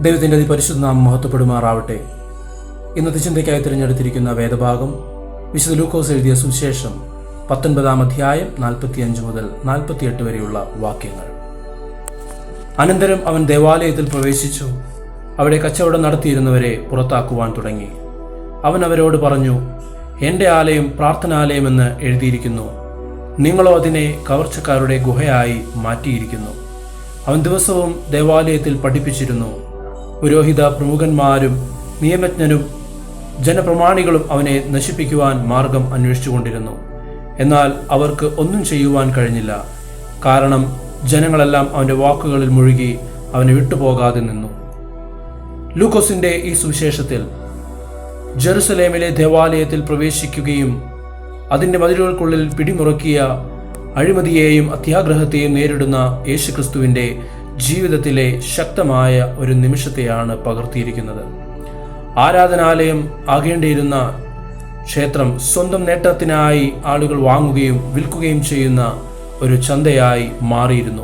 ദൈവത്തിന്റെ അതിപരിശുദ്ധ നാം മഹത്വപ്പെടുമാറാവട്ടെ. ഇന്നത്തെ ചിന്തയ്ക്കായി തിരഞ്ഞെടുത്തിരിക്കുന്ന വേദഭാഗം വിശുദ്ധ ലൂക്കോസ് എഴുതിയ സുവിശേഷം പത്തൊൻപതാം അധ്യായം നാൽപ്പത്തിയഞ്ച് മുതൽ നാൽപ്പത്തിയെട്ട് വരെയുള്ള വാക്യങ്ങൾ. അനന്തരം അവൻ ദേവാലയത്തിൽ പ്രവേശിച്ചു. അവിടെ കച്ചവടം നടത്തിയിരുന്നവരെ പുറത്താക്കുവാൻ തുടങ്ങി. അവൻ അവരോട് പറഞ്ഞു എന്റെ ആലയം പ്രാർത്ഥനാലയമെന്ന് എഴുതിയിരിക്കുന്നു. നിങ്ങളോ അതിനെ കവർച്ചക്കാരുടെ ഗുഹയായി മാറ്റിയിരിക്കുന്നു. അവൻ ദിവസവും ദേവാലയത്തിൽ പഠിപ്പിച്ചിരുന്നു. പുരോഹിത പ്രമുഖന്മാരും നിയമജ്ഞരും ജനപ്രമാണികളും അവനെ നശിപ്പിക്കുവാൻ മാർഗം അന്വേഷിച്ചുകൊണ്ടിരുന്നു. എന്നാൽ അവർക്ക് ഒന്നും ചെയ്യുവാൻ കഴിഞ്ഞില്ല. കാരണം ജനങ്ങളെല്ലാം അവന്റെ വാക്കുകളിൽ മുഴുകി അവനെ വിട്ടുപോകാതെ നിന്നു. ലൂക്കോസിന്റെ ഈ സുവിശേഷത്തിൽ ജെറുസലേമിലെ ദേവാലയത്തിൽ പ്രവേശിക്കുകയും അതിന്റെ മതിലുകൾക്കുള്ളിൽ പിടിമുറക്കിയ അഴിമതിയെയും അത്യാഗ്രഹത്തെയും നേരിടുന്ന യേശുക്രിസ്തുവിന്റെ ജീവിതത്തിലെ ശക്തമായ ഒരു നിമിഷത്തെയാണ് പകർത്തിയിരിക്കുന്നത്. ആരാധനാലയം ആകേണ്ടിയിരുന്ന ക്ഷേത്രം സ്വന്തം നേട്ടത്തിനായി ആളുകൾ വാങ്ങുകയും വിൽക്കുകയും ചെയ്യുന്ന ഒരു ചന്തയായി മാറിയിരുന്നു.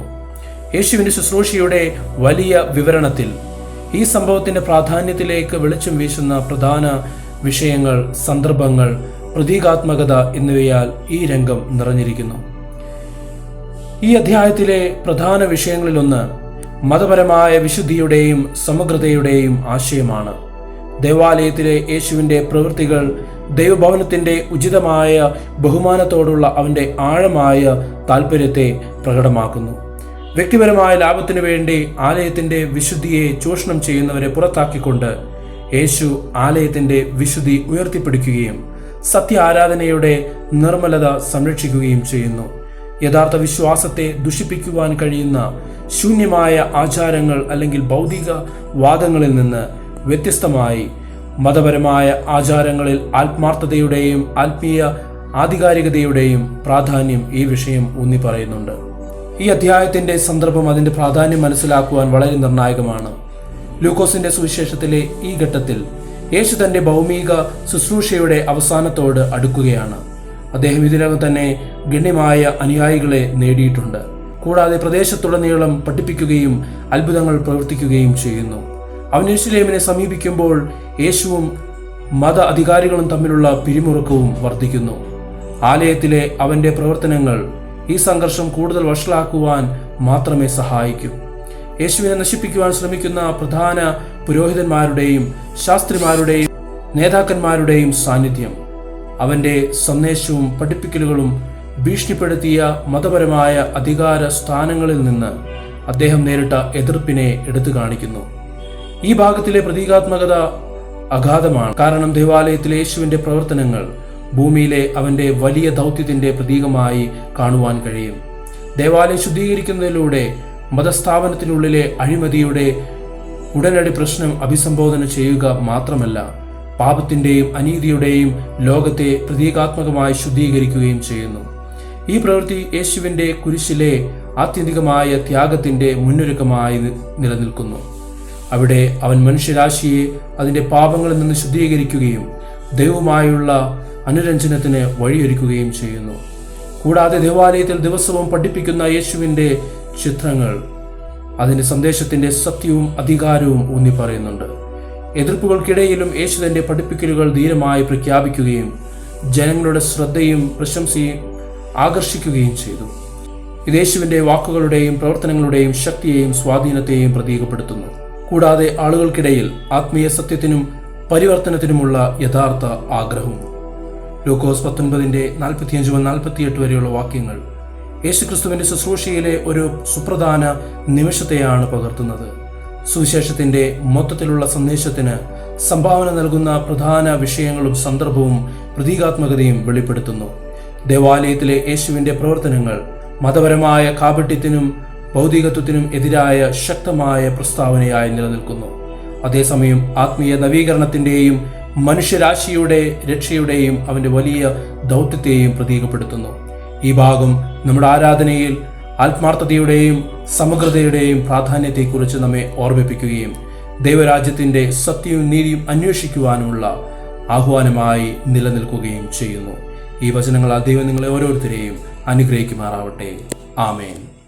യേശുവിന്റെ ശുശ്രൂഷയുടെ വലിയ വിവരണത്തിൽ ഈ സംഭവത്തിന്റെ പ്രാധാന്യത്തിലേക്ക് വെളിച്ചം വീശുന്ന പ്രധാന വിഷയങ്ങൾ സന്ദർഭങ്ങൾ പ്രതീകാത്മകത എന്നിവയാൽ ഈ രംഗം നിറഞ്ഞിരിക്കുന്നു. ഈ അധ്യായത്തിലെ പ്രധാന വിഷയങ്ങളിലൊന്ന് മതപരമായ വിശുദ്ധിയുടെയും സമഗ്രതയുടെയും ആശയമാണ്. ദേവാലയത്തിലെ യേശുവിന്റെ പ്രവൃത്തികൾ ദൈവഭവനത്തിന്റെ ഉചിതമായ ബഹുമാനത്തോടുള്ള അവന്റെ ആഴമായ താല്പര്യത്തെ പ്രകടമാക്കുന്നു. വ്യക്തിപരമായ ലാഭത്തിനു വേണ്ടി ആലയത്തിന്റെ വിശുദ്ധിയെ ചൂഷണം ചെയ്യുന്നവരെ പുറത്താക്കിക്കൊണ്ട് യേശു ആലയത്തിന്റെ വിശുദ്ധി ഉയർത്തിപ്പിടിക്കുകയും സത്യ ആരാധനയുടെ നിർമ്മലത സംരക്ഷിക്കുകയും ചെയ്യുന്നു. യഥാർത്ഥ വിശ്വാസത്തെ ദുഷിപ്പിക്കുവാൻ കഴിയുന്ന ശൂന്യമായ ആചാരങ്ങൾ അല്ലെങ്കിൽ ഭൗതിക വാദങ്ങളിൽ നിന്ന് വ്യത്യസ്തമായി മതപരമായ ആചാരങ്ങളിൽ ആത്മാർത്ഥതയുടെയും ആത്മീയ ആധികാരികതയുടെയും പ്രാധാന്യം ഈ വിഷയം ഊന്നി പറയുന്നുണ്ട്. ഈ അധ്യായത്തിന്റെ സന്ദർഭം അതിന്റെ പ്രാധാന്യം മനസ്സിലാക്കുവാൻ വളരെ നിർണായകമാണ്. ലൂക്കോസിന്റെ സുവിശേഷത്തിലെ ഈ ഘട്ടത്തിൽ യേശു തന്റെ ഭൗമിക ശുശ്രൂഷയുടെ അവസാനത്തോട് അടുക്കുകയാണ്. അദ്ദേഹം ഇതിനകം തന്നെ ഗണ്യമായ അനുയായികളെ നേടിയിട്ടുണ്ട്. കൂടാതെ പ്രദേശത്തുടനീളം പഠിപ്പിക്കുകയും അത്ഭുതങ്ങൾ പ്രവർത്തിക്കുകയും ചെയ്യുന്നു. അവൻ സമീപിക്കുമ്പോൾ യേശുവും മത അധികാരികളും തമ്മിലുള്ള പിരിമുറുക്കവും വർദ്ധിക്കുന്നു. ആലയത്തിലെ അവന്റെ പ്രവർത്തനങ്ങൾ ഈ സംഘർഷം കൂടുതൽ വഷളാക്കുവാൻ മാത്രമേ സഹായിക്കൂ. യേശുവിനെ നശിപ്പിക്കുവാൻ ശ്രമിക്കുന്ന പ്രധാന പുരോഹിതന്മാരുടെയും ശാസ്ത്രിമാരുടെയും നേതാക്കന്മാരുടെയും സാന്നിധ്യം. അവന്റെ സന്ദേശവും പഠിപ്പിക്കലുകളും ഭീഷണിപ്പെടുത്തിയ മതപരമായ അധികാര സ്ഥാനങ്ങളിൽ നിന്ന് അദ്ദേഹം നേരിട്ട എതിർപ്പിനെ എടുത്തു കാണിക്കുന്നു. ഈ ഭാഗത്തിലെ പ്രതീകാത്മകത അഗാധമാണ്. കാരണം ദേവാലയത്തിലെ യേശുവിന്റെ പ്രവർത്തനങ്ങൾ ഭൂമിയിലെ അവന്റെ വലിയ ദൗത്യത്തിന്റെ പ്രതീകമായി കാണുവാൻ കഴിയും. ദേവാലയം ശുദ്ധീകരിക്കുന്നതിലൂടെ മതസ്ഥാപനത്തിനുള്ളിലെ അഴിമതിയുടെ ഉടനടി പ്രശ്നം അഭിസംബോധന ചെയ്യുക മാത്രമല്ല പാപത്തിന്റെയും അനീതിയുടെയും ലോകത്തെ പ്രതീകാത്മകമായി ശുദ്ധീകരിക്കുകയും ചെയ്യുന്നു. ഈ പ്രവൃത്തി യേശുവിന്റെ കുരിശിലെ ആത്യന്തികമായ ത്യാഗത്തിന്റെ മുന്നൊരുക്കമായി നിലനിൽക്കുന്നു. അവിടെ അവൻ മനുഷ്യരാശിയെ അതിന്റെ പാപങ്ങളിൽ നിന്ന് ശുദ്ധീകരിക്കുകയും ദൈവമായുള്ള അനുരഞ്ജനത്തിന് വഴിയൊരുക്കുകയും ചെയ്യുന്നു. കൂടാതെ ദേവാലയത്തിൽ ദിവസവും പഠിപ്പിക്കുന്ന യേശുവിന്റെ ചിത്രങ്ങൾ അതിന്റെ സന്ദേശത്തിന്റെ സത്യവും അധികാരവും ഊന്നി പറയുന്നുണ്ട് എതിർപ്പുകൾക്കിടയിലും യേശു തന്റെ പഠിപ്പിക്കലുകൾ ധീരമായി പ്രഖ്യാപിക്കുകയും ജനങ്ങളുടെ ശ്രദ്ധയും പ്രശംസയും ആകർഷിക്കുകയും ചെയ്തു. ഇത് യേശുവിന്റെ വാക്കുകളുടെയും പ്രവർത്തനങ്ങളുടെയും ശക്തിയെയും സ്വാധീനത്തെയും പ്രതീകപ്പെടുത്തുന്നു. കൂടാതെ ആളുകൾക്കിടയിൽ ആത്മീയ സത്യത്തിനും പരിവർത്തനത്തിനുമുള്ള യഥാർത്ഥ ആഗ്രഹവും ലൂക്കോസ് പത്തൊൻപതിന്റെ നാൽപ്പത്തിയഞ്ച് മുതൽ നാൽപ്പത്തിയെട്ട് വരെയുള്ള വാക്യങ്ങൾ യേശുക്രിസ്തുവിന്റെ ശുശ്രൂഷയിലെ ഒരു സുപ്രധാന നിമിഷത്തെയാണ് പകർത്തുന്നത്. സുവിശേഷത്തിന്റെ മൊത്തത്തിലുള്ള സന്ദേശത്തിന് സംഭാവന നൽകുന്ന പ്രധാന വിഷയങ്ങളും സന്ദർഭവും പ്രതീകാത്മകതയും വെളിപ്പെടുത്തുന്നു. ദേവാലയത്തിലെ യേശുവിന്റെ പ്രവർത്തനങ്ങൾ മതപരമായ കാപട്യത്തിനും ഭൗതികത്വത്തിനും എതിരായ ശക്തമായ പ്രസ്താവനയായി നിലനിൽക്കുന്നു. അതേസമയം ആത്മീയ നവീകരണത്തിന്റെയും മനുഷ്യരാശിയുടെ രക്ഷയുടെയും അവന്റെ വലിയ ദൗത്യത്തെയും പ്രതീകപ്പെടുത്തുന്നു. ഈ ഭാഗം നമ്മുടെ ആരാധനയിൽ ആത്മാർത്ഥതയുടെയും സമഗ്രതയുടെയും പ്രാധാന്യത്തെക്കുറിച്ച് നമ്മെ ഓർമ്മിപ്പിക്കുകയും ദൈവരാജ്യത്തിന്റെ സത്യവും നീതിയും അന്വേഷിക്കുവാനുമുള്ള ആഹ്വാനമായി നിലനിൽക്കുകയും ചെയ്യുന്നു. ഈ വചനങ്ങൾ ആ ദൈവം നിങ്ങളെ ഓരോരുത്തരെയും അനുഗ്രഹിക്കുമാറാവട്ടെ. ആമേൻ.